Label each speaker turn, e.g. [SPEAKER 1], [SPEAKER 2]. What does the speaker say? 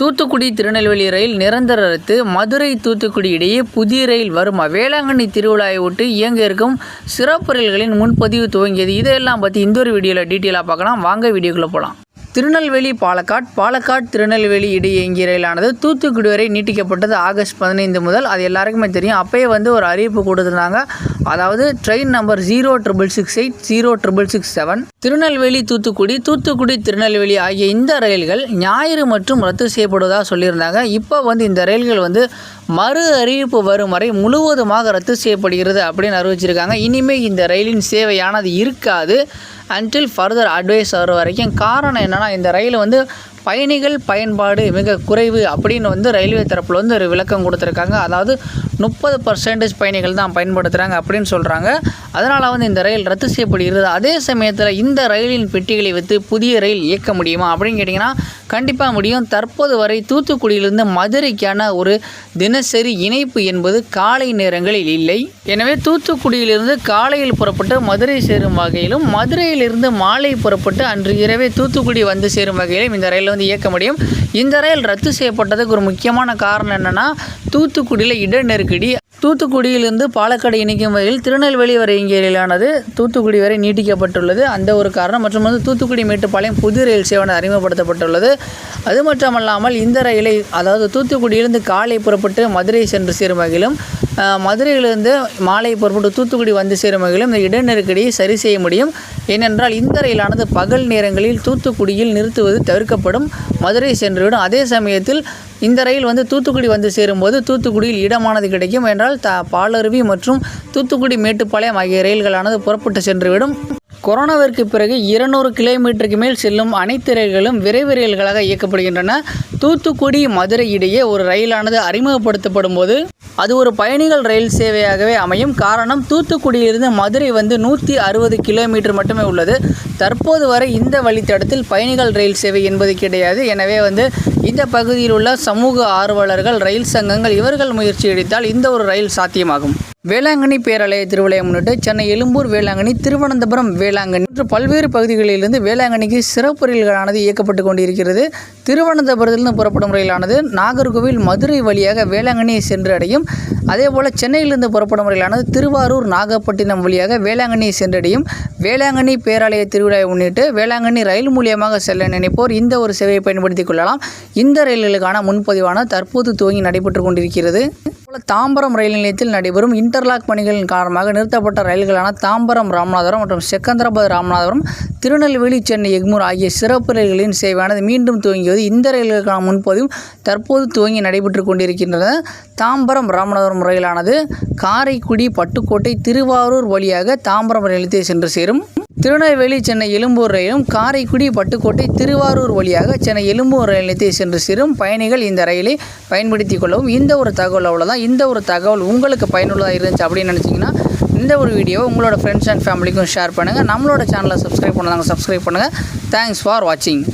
[SPEAKER 1] தூத்துக்குடி திருநெல்வேலி ரயில் நிரந்தர ரத்து. மதுரை தூத்துக்குடி இடையே புதிய ரயில் வருமா? வேளாங்கண்ணி திருவிழாவை ஒட்டு இயங்க இருக்கும் சிறப்பு ரயில்களின் முன்பதிவு துவங்கியது. இதையெல்லாம் பற்றி இந்த ஒரு வீடியோவில் டீட்டெயிலாக பார்க்கலாம். வாங்க வீடியோக்குள்ளே போகலாம் திருநெல்வேலி பாலக்காட். பாலக்காட் திருநெல்வேலி இடையே இயங்கிய ரயிலானது தூத்துக்குடி வரை நீட்டிக்கப்பட்டது ஆகஸ்ட் பதினைந்து முதல். அது எல்லாருக்குமே தெரியும். அப்பயே வந்து ஒரு அறிவிப்பு கொடுத்துருந்தாங்க. அதாவது train number zero triple six eight zero triple six seven Tirunelveli Thoothukudi Thoothukudi Tirunelveli ஆகிய இந்த ரயில்கள் ஞாயிறு மற்றும் ரத்து செய்யப்படுவதாக சொல்லியிருந்தாங்க. இப்போ வந்து இந்த ரயில்கள் வந்து மறு அறிவிப்பு வரும் வரை முழுவதுமாக ரத்து செய்யப்படுகிறது அப்படின்னு அறிவிச்சிருக்காங்க. இனிமேல் இந்த ரயிலின் சேவையானது இருக்காது. அன்டில் ஃபர்தர் அட்வைஸ் வர வரைக்கும் காரணம் என்னென்னா இந்த ரயில் வந்து பயணிகள் பயன்பாடு மிக குறைவு அப்படின்னு வந்து ரயில்வே தரப்பில் வந்து ஒரு விளக்கம் கொடுத்துருக்காங்க. அதாவது முப்பது பர்சன்டேஜ் பயணிகள் தான் பயன்படுத்துகிறாங்க அப்படின்னு சொல்கிறாங்க அதனால் வந்து இந்த ரயில் ரத்து செய்யப்படுகிறது. அதே சமயத்தில் இந்த ரயிலின் பெட்டிகளை வைத்து புதிய ரயில் இயக்க முடியுமா அப்படின்னு கேட்டிங்கன்னா கண்டிப்பாக முடியும். தற்போது வரை தூத்துக்குடியிலிருந்து மதுரைக்கான ஒரு தினசரி இணைப்பு என்பது காலை நேரங்களில் இல்லை. எனவே தூத்துக்குடியிலிருந்து காலையில் புறப்பட்டு மதுரை சேரும் வகையிலும் மதுரையிலிருந்து மாலை புறப்பட்டு அன்று இரவே தூத்துக்குடி வந்து சேரும் வகையிலும் இந்த ரயில் வந்து இயக்க முடியும். இந்த ரயில் ரத்து செய்யப்பட்டதுக்கு ஒரு முக்கியமான காரணம் என்னென்னா தூத்துக்குடியில் இட நெருக்கடி தூத்துக்குடியிலிருந்து பாலக்காடு இணைக்கும் வகையில் திருநெல்வேலி வரை இங்கே ரயிலானது தூத்துக்குடி வரை நீட்டிக்கப்பட்டுள்ளது. அந்த ஒரு காரணம் மற்றும் வந்து தூத்துக்குடி மேட்டுப்பாளையம் புது ரயில் சேவை அறிமுகப்படுத்தப்பட்டுள்ளது. அது மட்டுமல்லாமல் இந்த ரயிலை அதாவது தூத்துக்குடியிலிருந்து காலை புறப்பட்டு மதுரை சென்று சேரும் வகையிலும் மதுரையிலிருந்து மாலை புறப்பட்டு தூத்துக்குடி வந்து சேரும் வகையிலும் இந்த இட நெருக்கடியை சரி செய்ய முடியும். ஏனென்றால் இந்த ரயிலானது பகல் நேரங்களில் தூத்துக்குடியில் நிறுத்துவது தவிர்க்கப்படும். மதுரை சென்றுவிடும். அதே சமயத்தில் இந்த ரயில் வந்து தூத்துக்குடி வந்து சேரும்போது தூத்துக்குடியில் இடமானது கிடைக்கும். என்றால் த பாலருவி மற்றும் தூத்துக்குடி மேட்டுப்பாளையம் ஆகிய ரயில்களானது புறப்பட்டு சென்றுவிடும். கொரோனாவிற்கு பிறகு இருநூறு கிலோமீட்டருக்கு மேல் செல்லும் அனைத்து ரயில்களும் விரைவு ரயில்களாக இயக்கப்படுகின்றன. தூத்துக்குடி மதுரை இடையே ஒரு ரயிலானது அறிமுகப்படுத்தப்படும் போது அது ஒரு பயணிகள் ரயில் சேவையாகவே அமையும். காரணம் தூத்துக்குடியிலிருந்து மதுரை வந்து நூற்றி அறுபது கிலோமீட்டர் மட்டுமே உள்ளது. தற்போது வரை இந்த வழித்தடத்தில் பயணிகள் ரயில் சேவை என்பது கிடையாது. எனவே வந்து இந்த பகுதியில் உள்ள சமூக ஆர்வலர்கள் ரயில் சங்கங்கள் இவர்கள் முயற்சி எடுத்தால் இந்த ஒரு ரயில் சாத்தியமாகும். வேளாங்கண்ணி பேராலய திருவிழையை முன்னிட்டு சென்னை எழும்பூர் வேளாங்கண்ணி திருவனந்தபுரம் வேளாங்கண்ணி மற்றும் பல்வேறு பகுதிகளிலிருந்து வேளாங்கண்ணிக்கு சிறப்பு ரயில்களானது இயக்கப்பட்டு கொண்டிருக்கிறது. திருவனந்தபுரத்திலிருந்து புறப்படும் ரயிலானது நாகர்கோவில் மதுரை வழியாக வேளாங்கண்ணியை சென்று அடையும். அதேபோல் சென்னையிலிருந்து புறப்படும் ரயிலானது திருவாரூர் நாகப்பட்டினம் வழியாக வேளாங்கண்ணியை சென்றடையும் வேளாங்கண்ணி பேராலய திருவிழாவை முன்னிட்டு வேளாங்கண்ணி ரயில் மூலியமாக செல்ல நினைப்போர் இந்த ஒரு சேவையை பயன்படுத்திக் கொள்ளலாம். இந்த ரயில்களுக்கான முன்பதிவான தற்போது துவங்கி நடைபெற்று கொண்டிருக்கிறது. தாம்பரம் ரயில் நிலையத்தில் நடைபெறும் இன்டர்லாக் பணிகளின் காரணமாக நிறுத்தப்பட்ட ரயில்களான தாம்பரம் ராமநாதபுரம் மற்றும் செகந்திராபாத் ராமநாதபுரம் திருநெல்வேலி சென்னை எக்மூர் ஆகிய சிறப்பு ரயில்களின் சேவையானது மீண்டும் துவங்கியது. இந்த ரயில்களுக்கான முன்பதிவும் தற்போது துவங்கி நடைபெற்று கொண்டிருக்கின்றன தாம்பரம் ராமநாதபுரம் ரயிலானது காரைக்குடி பட்டுக்கோட்டை திருவாரூர் வழியாக தாம்பரம் ரயில் நிலையத்தை சென்று சேரும். திருநெல்வேலி சென்னை எழும்பூர் ரயிலும் காரைக்குடி பட்டுக்கோட்டை திருவாரூர் வழியாக சென்னை எழும்பூர் ரயில் நிலையத்தை சென்று சேரும் பயணிகள் இந்த ரயிலை பயன்படுத்தி கொள்ளவும் இந்த ஒரு தகவல் அவ்வளோதான் இந்த ஒரு தகவல் உங்களுக்கு பயனுள்ளதாக இருந்துச்சு அப்படின்னு நினச்சிங்கன்னா இந்த ஒரு வீடியோ உங்களோட ஃப்ரெண்ட்ஸ் அண்ட் ஃபேமிலிக்கும் ஷேர் பண்ணுங்கள் நம்மளோட சேனலை சப்ஸ்கிரைப் பண்ணாங்க சப்ஸ்கிரைப் பண்ணுங்கள் தேங்க்ஸ் ஃபார் வாட்சிங்